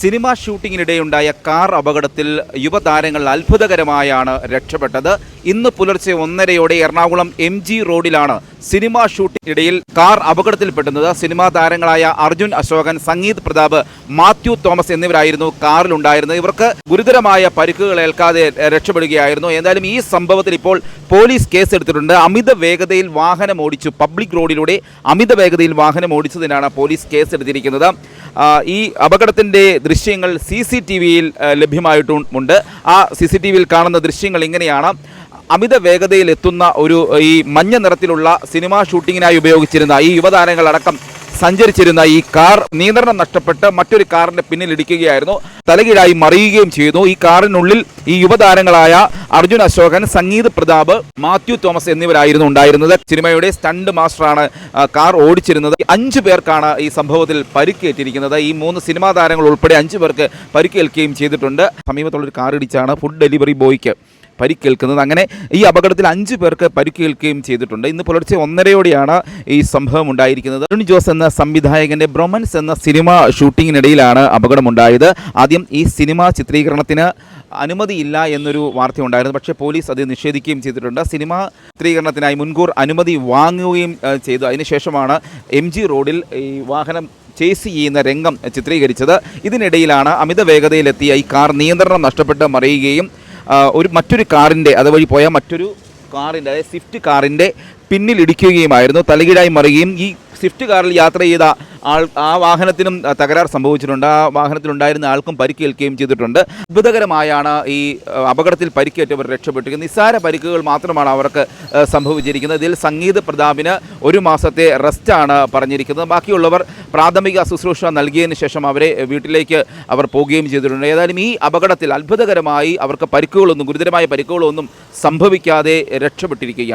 Cinema ഷൂട്ടിങ്ങിനിടെയുണ്ടായ car അപകടത്തിൽ യുവതാരങ്ങൾ അത്ഭുതകരമായാണ് രക്ഷപ്പെട്ടത്. ഇന്ന് പുലർച്ചെ ഒന്നരയോടെ എറണാകുളം എം ജി റോഡിലാണ് സിനിമാ ഷൂട്ടിങ്ങിനിടയിൽ കാർ അപകടത്തിൽപ്പെടുന്നത്. സിനിമാ താരങ്ങളായ അർജുൻ അശോകൻ സംഗീത് പ്രതാപ് മാത്യു തോമസ് എന്നിവരായിരുന്നു കാറിലുണ്ടായിരുന്നത്. ഇവർക്ക് ഗുരുതരമായ പരിക്കുകൾ ഏൽക്കാതെ രക്ഷപ്പെടുകയായിരുന്നു. എന്തായാലും ഈ സംഭവത്തിൽ ഇപ്പോൾ പോലീസ് കേസ് എടുത്തിട്ടുണ്ട് അമിത വേഗതയിൽ വാഹനം ഓടിച്ചു പബ്ലിക് റോഡിലൂടെ അമിത വേഗതയിൽ വാഹനം ഓടിച്ചതിനാണ് പോലീസ് കേസെടുത്തിരിക്കുന്നത്. ഈ അപകടത്തിന്റെ ദൃശ്യങ്ങൾ സി സി ടി വിയിൽ ലഭ്യമായിട്ടുമുണ്ട് ആ സി സി ടി വിയിൽ കാണുന്ന ദൃശ്യങ്ങൾ ഇങ്ങനെയാണ്. അമിത വേഗതയിൽ എത്തുന്ന ഒരു ഈ മഞ്ഞ നിറത്തിലുള്ള സിനിമാ ഷൂട്ടിങ്ങിനായി ഉപയോഗിച്ചിരുന്ന ഈ യുവതാരങ്ങളടക്കം സഞ്ചരിച്ചിരുന്ന ഈ കാർ നിയന്ത്രണം നഷ്ടപ്പെട്ട് മറ്റൊരു കാറിന്റെ പിന്നിൽ ഇടിക്കുകയായിരുന്നു. തലകീഴായി മറിയുകയും ചെയ്തു. ഈ കാറിനുള്ളിൽ ഈ യുവതാരങ്ങളായ അർജുൻ അശോകൻ സംഗീത് പ്രതാപ് മാത്യു തോമസ് എന്നിവരായിരുന്നു ഉണ്ടായിരുന്നത്. സിനിമയുടെ സ്റ്റണ്ട് മാസ്റ്ററാണ് കാർ ഓടിച്ചിരുന്നത്. അഞ്ചു പേർക്കാണ് ഈ സംഭവത്തിൽ പരിക്കേറ്റിരിക്കുന്നത്. ഈ മൂന്ന് സിനിമാ താരങ്ങൾ ഉൾപ്പെടെ അഞ്ചു പേർക്ക് പരിക്കേൽക്കുകയും ചെയ്തിട്ടുണ്ട്. സമീപത്തുള്ളൊരു കാർ ഇടിച്ചാണ് ഫുഡ് ഡെലിവറി ബോയ്ക്ക് പരിക്കേൽക്കുന്നത്. അങ്ങനെ ഈ അപകടത്തിൽ അഞ്ച് പേർക്ക് പരിക്കേൽക്കുകയും ചെയ്തിട്ടുണ്ട്. ഇന്ന് പുലർച്ചെ ഒന്നരയോടെയാണ് ഈ സംഭവം ഉണ്ടായിരിക്കുന്നത്. അരുൺ ജോസ് എന്ന സംവിധായകന്റെ ബ്രൊമൻസ് എന്ന സിനിമ ഷൂട്ടിങ്ങിനിടയിലാണ് അപകടമുണ്ടായത്. ആദ്യം ഈ സിനിമ ചിത്രീകരണത്തിന് അനുമതിയില്ല എന്നൊരു വാർത്ത ഉണ്ടായിരുന്നു. പക്ഷേ പോലീസ് അത് നിഷേധിക്കുകയും ചെയ്തിട്ടുണ്ട്. സിനിമ ചിത്രീകരണത്തിനായി മുൻകൂർ അനുമതി വാങ്ങുകയും ചെയ്തു. അതിനുശേഷമാണ് എം ജി റോഡിൽ ഈ വാഹനം ചേസ് ചെയ്യുന്ന രംഗം ചിത്രീകരിച്ചത്. ഇതിനിടയിലാണ് അമിത വേഗതയിലെത്തിയ ഈ കാർ നിയന്ത്രണം നഷ്ടപ്പെട്ട് മറിയുകയും ഒരു മറ്റൊരു കാറിന്റെ അതുവഴി പോയ മറ്റൊരു കാറിന്റെ അതായത് സ്വിഫ്റ്റ് കാറിന്റെ പിന്നിൽ ഇടിക്കുകയുമായിരുന്നു. തലകീഴായി മറിയുകയും ഈ സ്വിഫ്റ്റ് കാറിൽ യാത്ര ചെയ്ത ആൾ ആ വാഹനത്തിനും തകരാർ സംഭവിച്ചിട്ടുണ്ട്. ആ വാഹനത്തിലുണ്ടായിരുന്ന ആൾക്കും പരിക്കേൽക്കുകയും ചെയ്തിട്ടുണ്ട്. അത്ഭുതകരമായാണ് ഈ അപകടത്തിൽ പരിക്കേറ്റവർ രക്ഷപ്പെട്ടിരിക്കുന്നത് നിസ്സാര പരിക്കുകൾ മാത്രമാണ് അവർക്ക് സംഭവിച്ചിരിക്കുന്നത്. ഇതിൽ സംഗീത് പ്രതാപിന് ഒരു മാസത്തെ റെസ്റ്റാണ് പറഞ്ഞിരിക്കുന്നത്. ബാക്കിയുള്ളവർ പ്രാഥമിക ശുശ്രൂഷ നൽകിയതിന് ശേഷം അവരെ വീട്ടിലേക്ക് അവർ പോവുകയും ചെയ്തിട്ടുണ്ട്. ഏതായാലും ഈ അപകടത്തിൽ അത്ഭുതകരമായി അവർക്ക് പരിക്കുകളൊന്നും ഗുരുതരമായ പരിക്കുകളൊന്നും സംഭവിക്കാതെ രക്ഷപ്പെട്ടിരിക്കുകയാണ്.